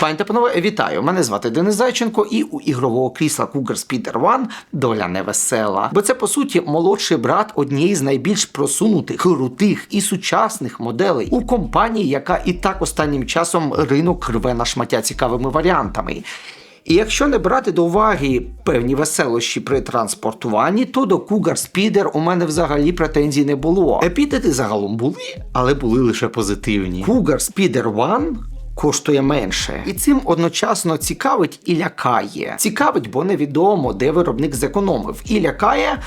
Пані та панове, вітаю! Мене звати Денис Зайченко, і у ігрового крісла Cougar Speeder One доля невесела. Бо це по суті молодший брат однієї з найбільш просунутих, крутих і сучасних моделей у компанії, яка і так останнім часом ринок рве на шмаття цікавими варіантами. І якщо не брати до уваги певні веселощі при транспортуванні, то до Cougar Speeder у мене взагалі претензій не було. Епітети загалом були, але були лише позитивні. Cougar Speeder One коштує менше. І цим одночасно цікавить і лякає. Цікавить, бо невідомо, де виробник зекономив, і лякає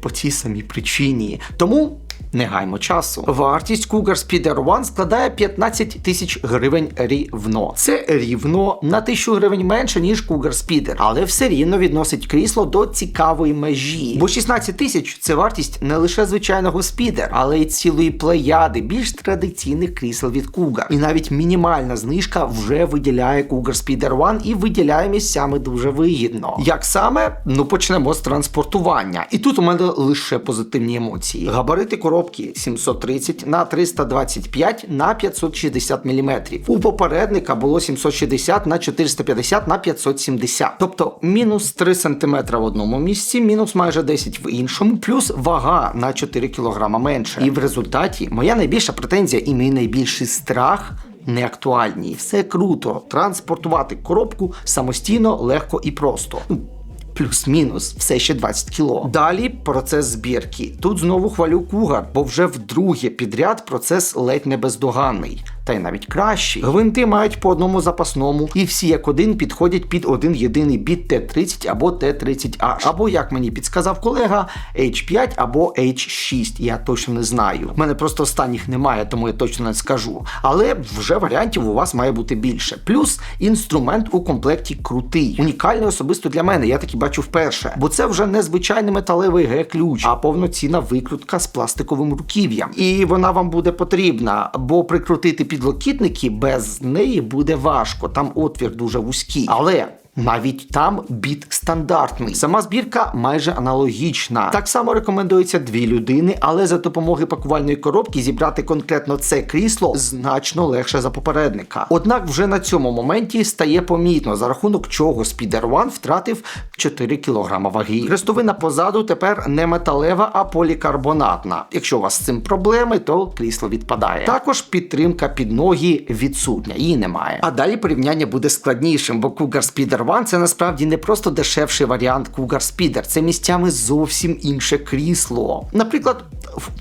по цій самій причині. Тому. Не гаймо часу. Вартість Cougar Speeder One складає 15 тисяч гривень рівно. Це рівно на тисячу гривень менше, ніж Cougar Speeder, але все рівно відносить крісло до цікавої межі. Бо 16 тисяч це вартість не лише звичайного Speeder, але й цілої плеяди більш традиційних крісел від Cougar. І навіть мінімальна знижка вже виділяє Cougar Speeder One і виділяє місцями дуже вигідно. Як саме? Ну почнемо з транспортування. І тут у мене лише позитивні емоції. Габарити коробки 730 на 325 на 560 мм. У попередника було 760 на 450 на 570. Тобто мінус 3 см в одному місці, мінус майже 10 в іншому, плюс вага на 4 кг менше. І в результаті моя найбільша претензія і мій найбільший страх. Не актуальні, все круто. Транспортувати коробку самостійно, легко і просто. Ну, Плюс-мінус, все ще 20 кіло. Далі процес збірки. Тут знову хвалю кугар, бо вже вдруге підряд процес ледь не бездоганний. Та й навіть кращий. Гвинти мають по одному запасному, і всі як один підходять під один єдиний біт Т-30 або Т-30H. Або, як мені підсказав колега, H5 або H6. Я точно не знаю. У мене просто останніх немає, тому я точно не скажу. Але вже варіантів у вас має бути більше. Плюс інструмент у комплекті крутий, унікальний особисто для мене. Я таки бачу вперше. Бо це вже не звичайний металевий Г-ключ, а повноцінна викрутка з пластиковим руків'ям. І вона вам буде потрібна, бо прикрутити підлокітники без неї буде важко. Там отвір дуже вузький. Але. Навіть там біт стандартний. Сама збірка майже аналогічна. Так само рекомендується дві людини, але за допомогою пакувальної коробки зібрати конкретно це крісло значно легше за попередника. Однак вже на цьому моменті стає помітно, за рахунок чого Speeder One втратив 4 кг ваги. Хрестовина позаду тепер не металева, а полікарбонатна. Якщо у вас з цим проблеми, то крісло відпадає. Також підтримка під ноги відсутня, її немає. А далі порівняння буде складнішим, бо Cougar Speeder One це насправді не просто дешевший варіант Cougar Speeder, це місцями зовсім інше крісло. Наприклад,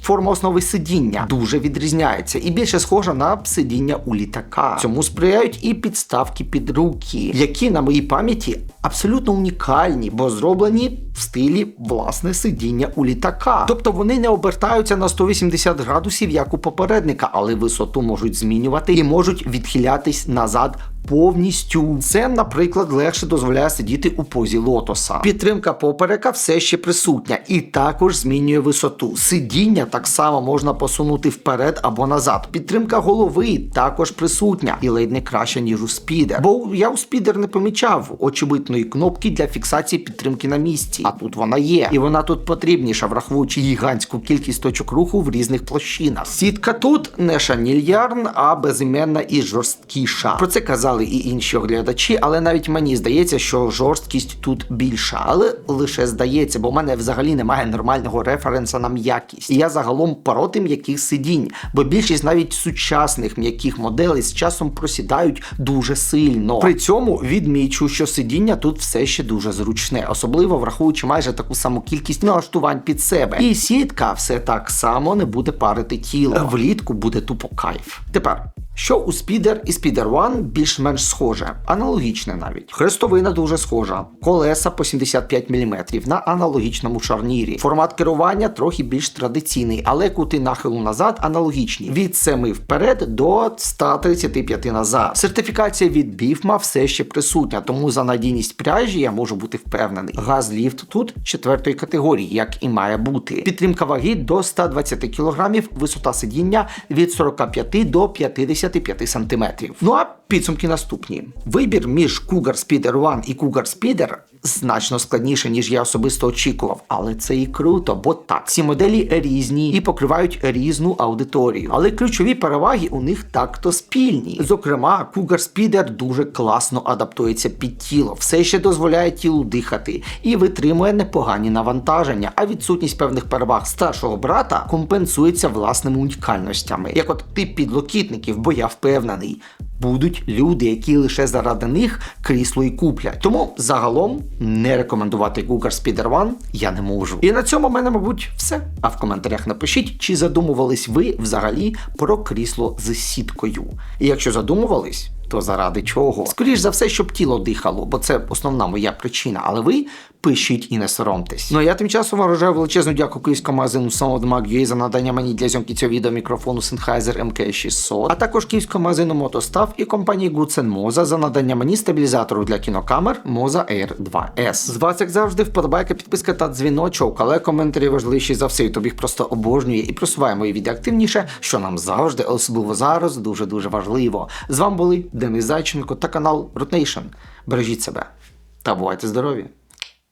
форма основи сидіння дуже відрізняється і більше схожа на сидіння у літака. Цьому сприяють і підставки під руки, які на моїй пам'яті абсолютно унікальні, бо зроблені в стилі власне сидіння у літака. Тобто вони не обертаються на 180 градусів, як у попередника, але висоту можуть змінювати і можуть відхилятись назад. Повністю це, наприклад, легше дозволяє сидіти у позі лотоса. Підтримка поперека все ще присутня і також змінює висоту. Сидіння так само можна посунути вперед або назад. Підтримка голови також присутня і ледь не краще, ніж у спідер. Бо я у спідер не помічав очевидної кнопки для фіксації підтримки на місці. А тут вона є, і вона тут потрібніша, враховуючи гігантську кількість точок руху в різних площинах. Сітка тут не шанільярн, а безіменна і жорсткіша. Про це казали і інші оглядачі, але навіть мені здається, що жорсткість тут більша. Але лише здається, бо в мене взагалі немає нормального референса на м'якість. І я загалом проти м'яких сидінь, бо більшість навіть сучасних м'яких моделей з часом просідають дуже сильно. При цьому відмічу, що сидіння тут все ще дуже зручне, особливо враховуючи майже таку саму кількість налаштувань під себе. І сітка все так само не буде парити тіло. Влітку буде тупо кайф. Тепер. Що у Speeder і Speeder One більш-менш схоже, аналогічне навіть. Хрестовина дуже схожа, колеса по 75 мм на аналогічному шарнірі. Формат керування трохи більш традиційний, але кути нахилу назад аналогічні. Від 7 вперед до 135 назад. Сертифікація від Біфма все ще присутня, тому за надійність пряжі я можу бути впевнений. Газ-ліфт тут четвертої категорії, як і має бути. Підтримка ваги до 120 кг, висота сидіння від 45 до 55 см. Ну а підсумки наступні: вибір між Cougar Speeder One і Cougar Speeder значно складніше, ніж я особисто очікував. Але це і круто, бо так, ці моделі різні і покривають різну аудиторію. Але ключові переваги у них так-то спільні. Зокрема, Cougar Speeder дуже класно адаптується під тіло, все ще дозволяє тілу дихати і витримує непогані навантаження. А відсутність певних переваг старшого брата компенсується власними унікальностями, як от тип підлокітників, бо я впевнений. Будуть люди, які лише заради них крісло і куплять. Тому загалом не рекомендувати Google Speeder One я не можу. І на цьому в мене, мабуть, все. А в коментарях напишіть, чи задумувались ви взагалі про крісло з сіткою. І якщо задумувались, то заради чого? Скоріш за все, щоб тіло дихало, бо це основна моя причина. Але ви пишіть і не соромтесь. Ну а я тим часом вважаю величезну дякую київському магазину SoundMag.ua за надання мені для зйомки цього відео мікрофону Sennheiser MK600, а також київському магазину Мотостав і компанії Moza за надання мені стабілізатору для кінокамер Moza Air 2S. З вас, як завжди, вподобайка, підписка та дзвіночок, але коментарі важливіші за все, тобі просто обожнює і просуває мої відео активніше, що нам завжди, особливо зараз, дуже дуже важливо. З вами були Денис Зайченко та канал Rotation. Бережіть себе та бувайте здорові!